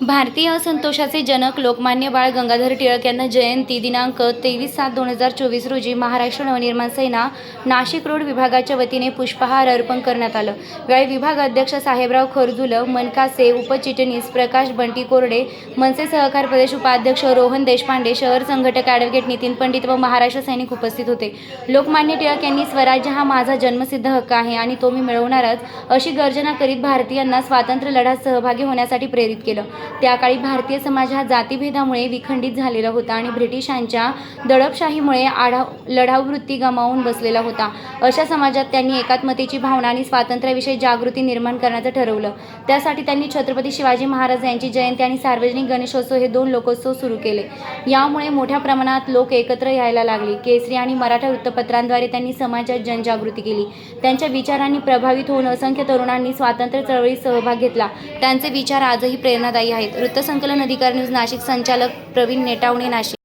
भारतीय असंतोषाचे जनक लोकमान्य बाळ गंगाधर टिळक यांना जयंती दिनांक तेवीस सात दोन हजार चोवीस रोजी महाराष्ट्र नवनिर्माण सेना नाशिक रोड विभागाच्या वतीने पुष्पहार अर्पण करण्यात आलं. यावेळी विभाग अध्यक्ष साहेबराव खरजुल मनकासे उपचिटणीस प्रकाश बंटी कोरडे मनसे सहकार प्रदेश उपाध्यक्ष रोहन देशपांडे शहर संघटक ॲडव्होकेट नितीन पंडित व महाराष्ट्र सैनिक उपस्थित होते. लोकमान्य टिळक यांनी स्वराज्य हा माझा जन्मसिद्ध हक्क आहे आणि तो मी मिळवणारच अशी गर्जना करीत भारतीयांना स्वातंत्र्य लढ्यात सहभागी होण्यासाठी प्रेरित केलं. त्या काळी भारतीय समाज हा जातीभेदामुळे विखंडित झालेला होता आणि ब्रिटिशांच्या दडपशाहीमुळे आढाव लढाऊ वृत्ती गमावून बसलेला होता. अशा समाजात त्यांनी एकात्मतेची भावना आणि स्वातंत्र्याविषयी जागृती निर्माण करण्याचं ठरवलं. त्यासाठी त्यांनी छत्रपती शिवाजी महाराज यांची जयंती आणि सार्वजनिक गणेशोत्सव हे दोन लोकोत्सव सुरू केले. यामुळे मोठ्या प्रमाणात लोक एकत्र यायला लागले. केसरी आणि मराठा वृत्तपत्रांद्वारे त्यांनी समाजात जनजागृती केली. त्यांच्या विचारांनी प्रभावित होऊन असंख्य तरुणांनी स्वातंत्र्य चळवळीत सहभाग घेतला. त्यांचे विचार आजही प्रेरणादायी आहेत. वृत्तसंकलन अधिकार न्यूज नाशिक संचालक प्रवीण नेटावणे नाशिक.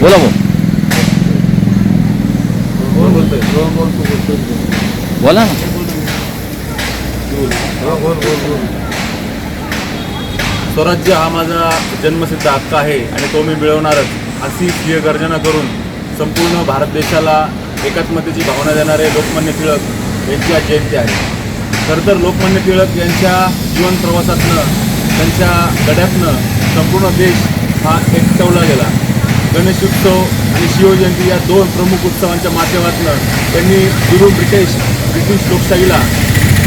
बोला बोला ना. हा बोल बोल बोल स्वराज्य हा माझा जन्मसिद्ध हक्क आहे आणि तो मी मिळवणारच. अशी प्रिय गर्जना करून संपूर्ण भारत देशाला एकात्मतेची भावना देणारे लोकमान्य टिळक यांची आज जयंती आहे. खरं तर लोकमान्य टिळक यांच्या जीवन प्रवासातनं त्यांच्या गड्यातनं संपूर्ण देश हा एकटवला गेला. गणेशोत्सव आणि शिवजयंती या दोन प्रमुख उत्सवांच्या माध्यमातून त्यांनी गुरु ब्रिटिश ब्रिटिश लोकशाहीला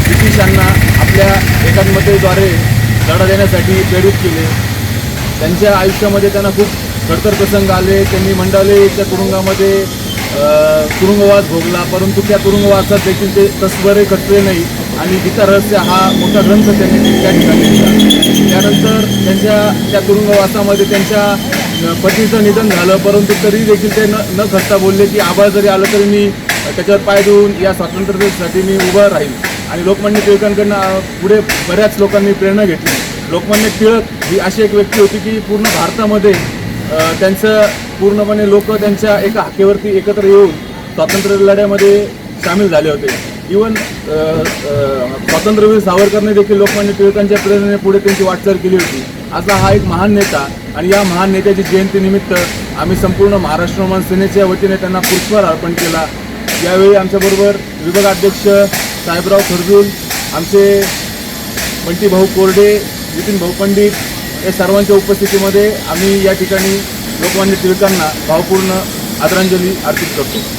ब्रिटिशांना आपल्या एकात्मतेद्वारे लढा देण्यासाठी प्रेरित केले. त्यांच्या आयुष्यामध्ये त्यांना खूप खडतर प्रसंग आले. त्यांनी मंडालेच्या तुरुंगामध्ये तुरुंगवास भोगला परंतु त्या तुरुंगवासात देखील ते तस्वरे कटले नाही. आणि गीता रहस्य हा मोठा ग्रंथ त्यांनी त्या ठिकाणी लिहिला. त्यानंतर त्यांच्या त्या तुरुंगवासामध्ये त्यांच्या पतीचं निधन झालं. परंतु तरी देखील ते न न खचता बोलले की आभाळ जरी आलं तरी मी त्याच्यावर पाय देऊन या स्वातंत्र्यासाठी मी उभं राहील. आणि लोकमान्य टिळकांकडनं पुढे बऱ्याच लोकांनी प्रेरणा घेतली. लोकमान्य टिळक ही अशी एक व्यक्ती होती की पूर्ण भारतामध्ये त्यांचं पूर्णपणे लोक त्यांच्या एका हाकेवरती एकत्र येऊन स्वातंत्र्य लढ्यामध्ये सामील झाले होते. इवन uh, uh, स्वातंत्र्यवीर सावरकरने देखील लोकमान्य टिळकांच्या प्रेरणेने पुढे त्यांची वाटचाल केली होती. असा हा एक महान नेता आणि या महान नेत्याची जयंतीनिमित्त आम्ही संपूर्ण महाराष्ट्र रोमान सेनेच्या वतीने त्यांना पुष्पहार अर्पण केला. यावेळी आमच्याबरोबर विभागाध्यक्ष साहेबराव खरजूल आमचे बंटी भाऊ कोरडे नितीन भाऊ पंडित या सर्वांच्या उपस्थितीमध्ये आम्ही या ठिकाणी लोकमान्य टिळकांना भावपूर्ण आदरांजली अर्पित करतो.